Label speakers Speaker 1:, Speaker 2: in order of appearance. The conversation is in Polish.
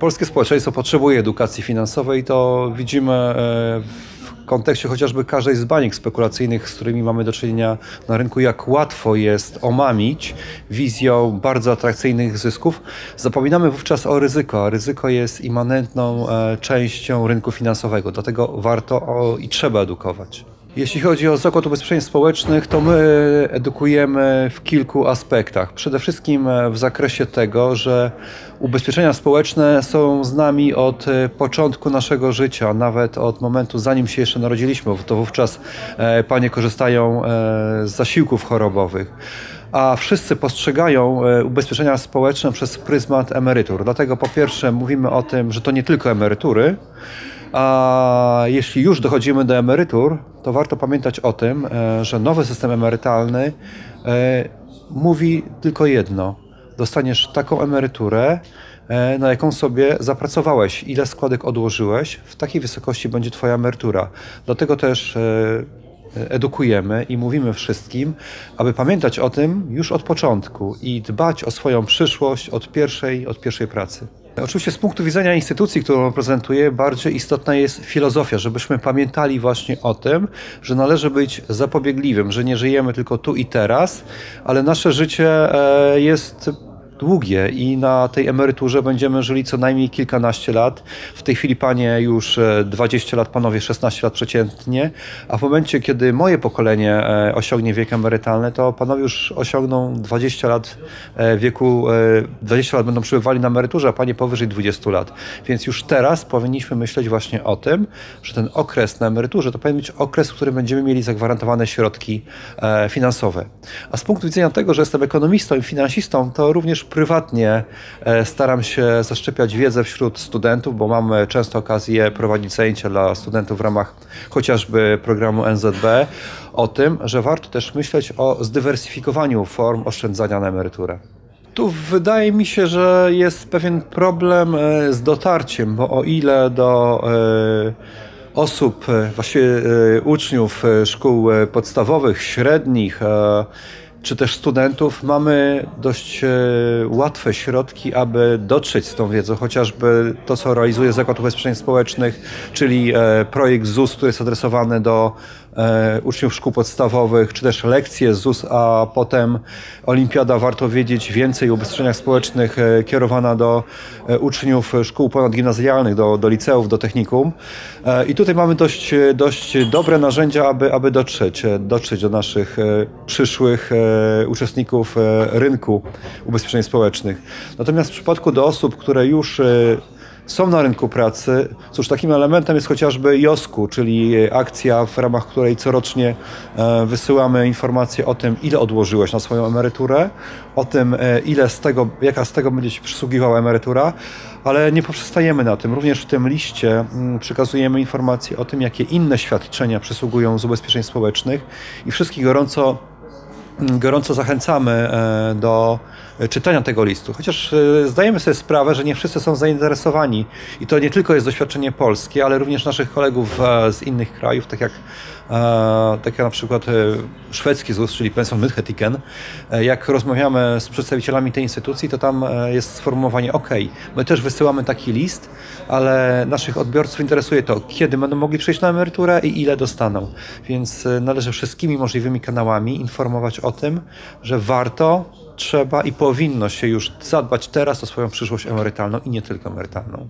Speaker 1: Polskie społeczeństwo potrzebuje edukacji finansowej, to widzimy e, w kontekście chociażby każdej z baniek spekulacyjnych, z którymi mamy do czynienia na rynku, jak łatwo jest omamić wizją bardzo atrakcyjnych zysków. Zapominamy wówczas o ryzyko, a ryzyko jest immanentną e, częścią rynku finansowego, dlatego warto i trzeba edukować. Jeśli chodzi o Zakład Ubezpieczeń Społecznych, to my edukujemy w kilku aspektach. Przede wszystkim w zakresie tego, że ubezpieczenia społeczne są z nami od początku naszego życia, nawet od momentu zanim się jeszcze narodziliśmy, to wówczas e, panie korzystają e, z zasiłków chorobowych a wszyscy postrzegają e, ubezpieczenia społeczne przez pryzmat emerytur. Dlatego po pierwsze mówimy o tym, że to nie tylko emerytury, a jeśli już dochodzimy do emerytur, to warto pamiętać o tym, e, że nowy system emerytalny e, mówi tylko jedno. Dostaniesz taką emeryturę, e, na jaką sobie zapracowałeś, ile składek odłożyłeś, w takiej wysokości będzie Twoja emerytura. Dlatego też edukujemy i mówimy wszystkim, aby pamiętać o tym już od początku i dbać o swoją przyszłość od pierwszej, od pierwszej pracy. Oczywiście z punktu widzenia instytucji, którą reprezentuję, bardziej istotna jest filozofia, żebyśmy pamiętali właśnie o tym, że należy być zapobiegliwym, że nie żyjemy tylko tu i teraz, ale nasze życie e, jest długie i na tej emeryturze będziemy żyli co najmniej kilkanaście lat. W tej chwili panie już 20 e, lat, panowie 16 lat przeciętnie, a w momencie, kiedy moje pokolenie e, osiągnie wiek emerytalny, to panowie już osiągną 20 lat e, wieku, 20 lat będą przybywali na emeryturze, a panie powyżej 20 lat. Więc już teraz powinniśmy myśleć właśnie o tym, że ten okres na emeryturze to powinien być okres, w którym będziemy mieli zagwarantowane środki finansowe. A z punktu widzenia tego, że jestem ekonomistą i finansistą, to również prywatnie e, staram się zaszczepiać wiedzę wśród studentów, bo mamy często okazję prowadzić zajęcia dla studentów w ramach chociażby programu NZB o tym, że warto też myśleć o zdywersyfikowaniu form oszczędzania na emeryturę. Tu wydaje mi się, że jest pewien problem e, z dotarciem, bo o ile do e, osób, właściwie uczniów szkół podstawowych, średnich, czy też studentów, mamy dość e, łatwe środki, aby dotrzeć z tą wiedzą, chociażby to, co realizuje Zakład Ubezpieczeń Społecznych, czyli e, projekt ZUS, który jest adresowany do e, uczniów szkół podstawowych, czy też lekcje ZUS, a potem Olimpiada, warto wiedzieć więcej o ubezpieczeniach społecznych, kierowana do uczniów szkół ponadgimnazjalnych, do, do liceów, do technikum. I tutaj mamy dość, dość dobre narzędzia, aby, aby dotrzeć, dotrzeć do naszych przyszłych uczestników e, rynku ubezpieczeń społecznych. Natomiast w przypadku do osób, które już e, są na rynku pracy. Cóż, takim elementem jest chociażby JOSKU, czyli akcja, w ramach której corocznie wysyłamy informacje o tym, ile odłożyłeś na swoją emeryturę, o tym, ile z tego, jaka z tego będzie Ci przysługiwała emerytura, ale nie poprzestajemy na tym. Również w tym liście mm, przekazujemy informacje o tym, jakie inne świadczenia przysługują z ubezpieczeń społecznych i wszystkich gorąco gorąco zachęcamy e, do czytania tego listu. Chociaż e, zdajemy sobie sprawę, że nie wszyscy są zainteresowani i to nie tylko jest doświadczenie polskie, ale również naszych kolegów e, z innych krajów, tak jak, tak jak na przykład szwedzki ZUS, czyli Pension Mynchetiken. Jak rozmawiamy z przedstawicielami tej instytucji, to tam jest sformułowanie OK, my też wysyłamy taki list, ale naszych odbiorców interesuje to, kiedy będą mogli przejść na emeryturę i ile dostaną. Więc należy wszystkimi możliwymi kanałami informować o tym, że warto, trzeba i powinno się już zadbać teraz o swoją przyszłość emerytalną i nie tylko emerytalną.